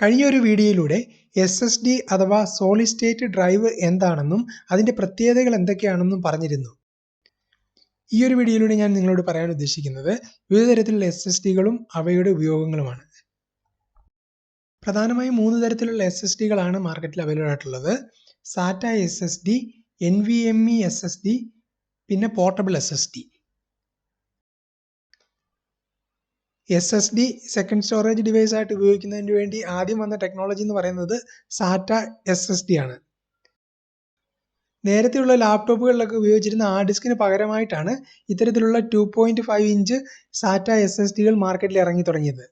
കഴിഞ്ഞ ഒരു വീഡിയോയിലൂടെ എസ് എസ് ഡി അഥവാ സോളിഡ് സ്റ്റേറ്റ് ഡ്രൈവ് എന്താണെന്നും അതിന്റെ പ്രത്യേകതകൾ എന്തൊക്കെയാണെന്നും പറഞ്ഞിരുന്നു. ഈ ഒരു വീഡിയോയിലൂടെ ഞാൻ നിങ്ങളോട് പറയാൻ ഉദ്ദേശിക്കുന്നത് വിവിധ തരത്തിലുള്ള എസ് എസ് ഡികളും അവയുടെ ഉപയോഗങ്ങളുമാണ്. പ്രധാനമായും മൂന്ന് തരത്തിലുള്ള എസ് എസ് ഡികളാണ് മാർക്കറ്റിൽ അവൈലബിൾ ആയിട്ടുള്ളത്. SATA S S D N V M E S S D പിന്നെ portable S S D S S D second storage device ആയിട്ട് ഉപയോഗിക്കുന്നതിന് വേണ്ടി ആദ്യം വന്ന ടെക്നോളജി എന്ന് പറയുന്നത് സാറ്റ എസ് എസ് ഡി ആണ്. നേരത്തെയുള്ള ലാപ്ടോപ്പുകളിലൊക്കെ ഉപയോഗിച്ചിരുന്ന ആ ഡിസ്കിന് പകരമായിട്ടാണ് ഇത്തരത്തിലുള്ള two point five inch SATA S S ഡികൾ മാർക്കറ്റിൽ ഇറങ്ങി തുടങ്ങിയത്.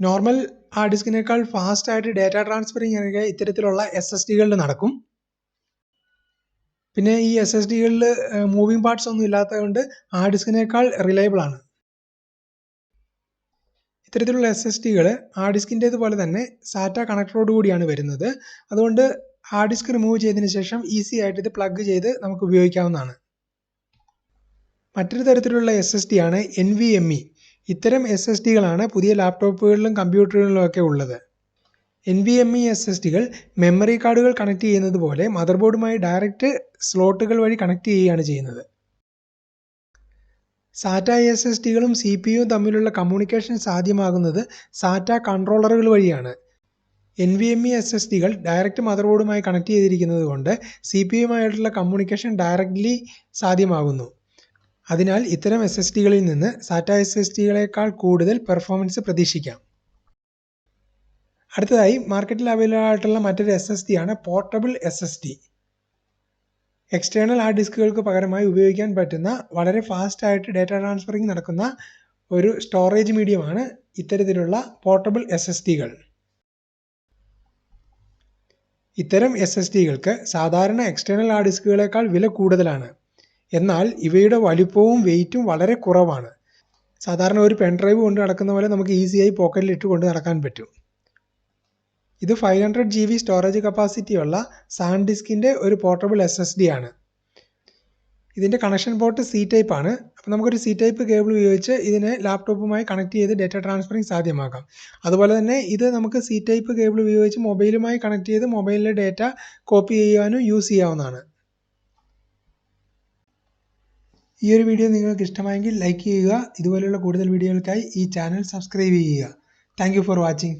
നോർമൽ ആ ഡിസ്കിനേക്കാൾ ഫാസ്റ്റ് ആയിട്ട് ഡാറ്റ ട്രാൻസ്ഫറിങ് ഇത്തരത്തിലുള്ള എസ് എസ് ഡികളിൽ നടക്കും. പിന്നെ ഈ എസ് എസ് ഡികളിൽ മൂവിങ് പാർട്സ് ഒന്നും ഇല്ലാത്തതുകൊണ്ട് ആ ഡിസ്കിനേക്കാൾ റിലയബിൾ ആണ്. ഇത്തരത്തിലുള്ള എസ് എസ് ഡികൾ ഹാർഡ് ഡിസ്കിന്റേതുപോലെ തന്നെ സാറ്റ കണക്ടറോട് കൂടിയാണ് വരുന്നത്. അതുകൊണ്ട് ഹാർഡ് ഡിസ്ക് റിമൂവ് ചെയ്തതിന് ശേഷം ഈസി ആയിട്ട് ഇത് പ്ലഗ് ചെയ്ത് നമുക്ക് ഉപയോഗിക്കാവുന്നതാണ്. മറ്റൊരു തരത്തിലുള്ള എസ് എസ് ഡി ആണ് എൻ വി എം ഇ ഇത്തരം എസ് എസ് ഡികളാണ് പുതിയ ലാപ്ടോപ്പുകളിലും കമ്പ്യൂട്ടറുകളിലും ഒക്കെ ഉള്ളത്. N V M E S S ഡികൾ memory കാർഡുകൾ കണക്ട് ചെയ്യുന്നത് പോലെ മദർ ബോർഡുമായി ഡയറക്റ്റ് സ്ലോട്ടുകൾ വഴി കണക്ട് ചെയ്യുകയാണ് ചെയ്യുന്നത്. സാറ്റ എസ് എസ് ഡികളും സി പി യുവും തമ്മിലുള്ള കമ്മ്യൂണിക്കേഷൻ സാധ്യമാകുന്നത് സാറ്റ കൺട്രോളറുകൾ വഴിയാണ്. N V M E S S ഡികൾ direct മദർബോർഡുമായി കണക്ട് ചെയ്തിരിക്കുന്നത് കൊണ്ട് സി പി യുമായിട്ടുള്ള കമ്മ്യൂണിക്കേഷൻ ഡയറക്റ്റ്ലി സാധ്യമാകുന്നു. അതിനാൽ ഇത്തരം എസ് എസ് ഡികളിൽ നിന്ന് സാറ്റ എസ് എസ് ഡികളേക്കാൾ കൂടുതൽ പെർഫോമൻസ് പ്രതീക്ഷിക്കാം. അടുത്തതായി മാർക്കറ്റിൽ അവൈലബിൾ ആയിട്ടുള്ള മറ്റൊരു എസ് എസ് ഡി ആണ് portable S S D external hard ഡിസ്കുകൾക്ക് പകരമായി ഉപയോഗിക്കാൻ പറ്റുന്ന വളരെ ഫാസ്റ്റായിട്ട് ഡാറ്റ ട്രാൻസ്ഫറിങ് നടക്കുന്ന ഒരു സ്റ്റോറേജ് മീഡിയമാണ് ഇത്തരത്തിലുള്ള പോർട്ടബിൾ എസ് എസ് ഡികൾ ഇത്തരം എസ് എസ് ഡികൾക്ക് സാധാരണ എക്സ്റ്റേണൽ ഹാർഡ് ഡിസ്കുകളേക്കാൾ വില കൂടുതലാണ്. എന്നാൽ ഇവയുടെ വലുപ്പവും വെയിറ്റും വളരെ കുറവാണ്. സാധാരണ ഒരു പെൻ ഡ്രൈവ് കൊണ്ട് നടക്കുന്ന പോലെ നമുക്ക് ഈസിയായി പോക്കറ്റിൽ ഇട്ട് കൊണ്ട് നടക്കാൻ പറ്റും. ഇത് five hundred G B storage കപ്പാസിറ്റിയുള്ള സാൻ ഡിസ്കിന്റെ ഒരു പോർട്ടബിൾ എസ് എസ് ഡി ആണ്. ഇതിന്റെ കണക്ഷൻ പോർട്ട് സി ടൈപ്പ് ആണ്. അപ്പോൾ നമുക്കൊരു സി ടൈപ്പ് കേബിൾ ഉപയോഗിച്ച് ഇതിനെ ലാപ്ടോപ്പുമായി കണക്ട് ചെയ്ത് ഡാറ്റ ട്രാൻസ്ഫറിങ് സാധ്യമാക്കാം. അതുപോലെ തന്നെ ഇത് നമുക്ക് സി ടൈപ്പ് കേബിൾ ഉപയോഗിച്ച് മൊബൈലുമായി കണക്ട് ചെയ്ത് മൊബൈലിലെ ഡാറ്റ കോപ്പി ചെയ്യാനും യൂസ് ചെയ്യാവുന്നതാണ്. ഈ ഒരു വീഡിയോ നിങ്ങൾക്ക് ഇഷ്ടമായെങ്കിൽ ലൈക്ക് ചെയ്യുക. ഇതുപോലെയുള്ള കൂടുതൽ വീഡിയോകൾക്കായി ഈ ചാനൽ സബ്സ്ക്രൈബ് ചെയ്യുക. Thank for watching